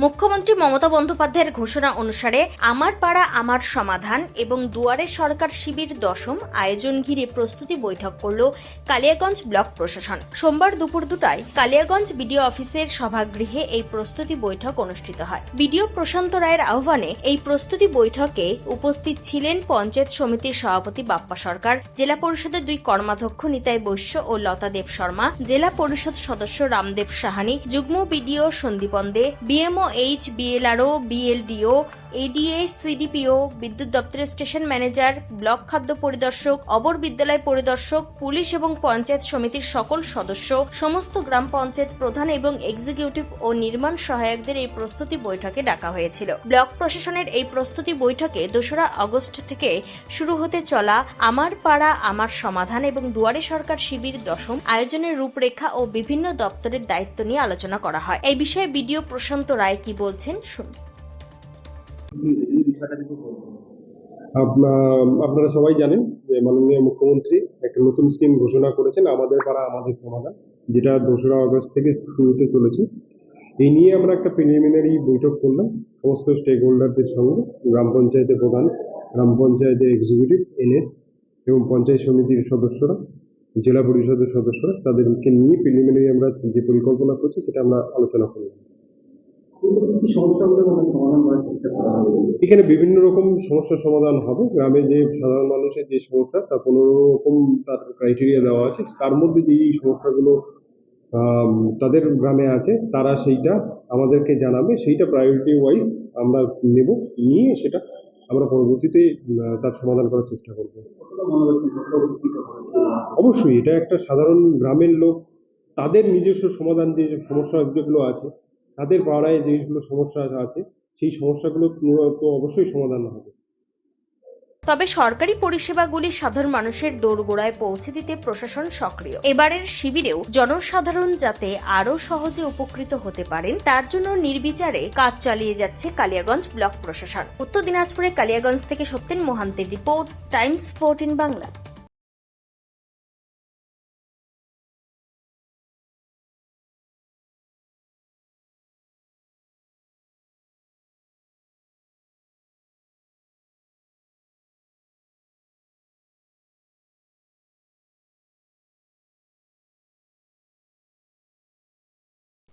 মুখ্যমন্ত্রী মমতা বন্দ্যোপাধ্যায়ের ঘোষণা অনুসারে আমার পাড়া আমার সমাধান এবং দুয়ারে সরকার শিবির দশম আয়োজন ঘিরে প্রস্তুতি বৈঠক করল কালিয়াগঞ্জ ব্লক প্রশাসন। সোমবার দুপুর দুটায় কালিয়াগঞ্জ বিডিও অফিসের সভাগৃহে এই প্রস্তুতি বৈঠক অনুষ্ঠিত হয়। বিডিও প্রশান্ত রায়ের আহ্বানে এই প্রস্তুতি বৈঠকে উপস্থিত ছিলেন পঞ্চায়েত সমিতির সভাপতি বাপ্পা সরকার, জেলা পরিষদের দুই কর্মাধ্যক্ষ নিতাই বৈশ্য ও লতা দেব শর্মা, জেলা পরিষদ সদস্য রামদেব সাহানি, যুগ্ম BDO Sandipan De, BMO H BLRO BLDO ADA, CDPO, বিদ্যুৎ দপ্তরের স্টেশন ম্যানেজার, ব্লক খাদ্য পরিদর্শক, অবর বিদ্যালয় পরিদর্শক, পুলিশ এবং পঞ্চায়েত সমিতির সকল সদস্য, সমস্ত গ্রাম পঞ্চায়েত প্রধান এবং এক্সিকিউটিভ ও নির্মাণ সহায়কদের এই প্রস্তুতি বৈঠকে ডাকা হয়েছিল। ব্লক প্রশাসনের এই প্রস্তুতি বৈঠকে দোসরা আগস্ট থেকে শুরু হতে চলা আমার পাড়া, আমার সমাধান এবং দুয়ারে সরকার শিবির দশম আয়োজনের রূপরেখা ও বিভিন্ন দপ্তরের দায়িত্ব নিয়ে আলোচনা করা হয়। এই বিষয়ে বিডিও প্রশান্ত রায় কি বলছেন, শুনুন। আপনারা সবাই জানেন যে মাননীয় মুখ্যমন্ত্রী একটা নতুন স্কিম ঘোষণা করেছেন, আমাদের পাড়া আমাদের সমাধান, যেটা দোসরা আগস্ট থেকে শুরু হতে চলেছে। এই নিয়ে আমরা একটা প্রিলিমিনারি বৈঠক করলাম, সমস্ত স্টেক হোল্ডারদের সঙ্গে, গ্রাম পঞ্চায়েতের প্রধান, গ্রাম পঞ্চায়েতের এক্সিকিউটিভ এনএস এবং পঞ্চায়েত সমিতির সদস্যরা, জেলা পরিষদের সদস্যরা, তাদেরকে নিয়ে প্রিলিমিনারি আমরা যে পরিকল্পনা করছি, সেটা আমরা আলোচনা করলাম। এখানে বিভিন্ন রকম সমস্যার সমাধান হবে। গ্রামে যে সাধারণ মানুষের যে সমস্যা, তার পনেরো রকম তার ক্রাইটেরিয়া দেওয়া আছে। তার মধ্যে যেই সমস্যাগুলো তাদের গ্রামে আছে, তারা সেইটা আমাদেরকে জানাবে। সেইটা প্রায়োরিটি ওয়াইজ আমরা নেব, নিয়ে সেটা আমরা পরবর্তীতে তার সমাধান করার চেষ্টা করব। অবশ্যই, এটা একটা সাধারণ গ্রামের লোক, তাদের নিজস্ব সমাধান যে সমস্যা যেগুলো আছে তাদের পাড়ায় যেগুলো সমস্যা আছে, সেই সমস্যাগুলো তো অবশ্যই সমাধান হবে। তবে সরকারি পরিষেবাগুলি সাধারণ মানুষের দোরগোড়ায় পৌঁছে দিতে প্রশাসন সক্রিয়। এবারের শিবিরেও জনসাধারণ যাতে আরও সহজে উপকৃত হতে পারেন, তার জন্য নির্বিচারে কাজ চালিয়ে যাচ্ছে কালিয়াগঞ্জ ব্লক প্রশাসন। উত্তর দিনাজপুরের কালিয়াগঞ্জ থেকে সত্যেন মোহান্তের রিপোর্ট, টাইমস ফোরটিন বাংলা।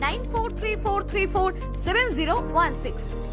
9434347016.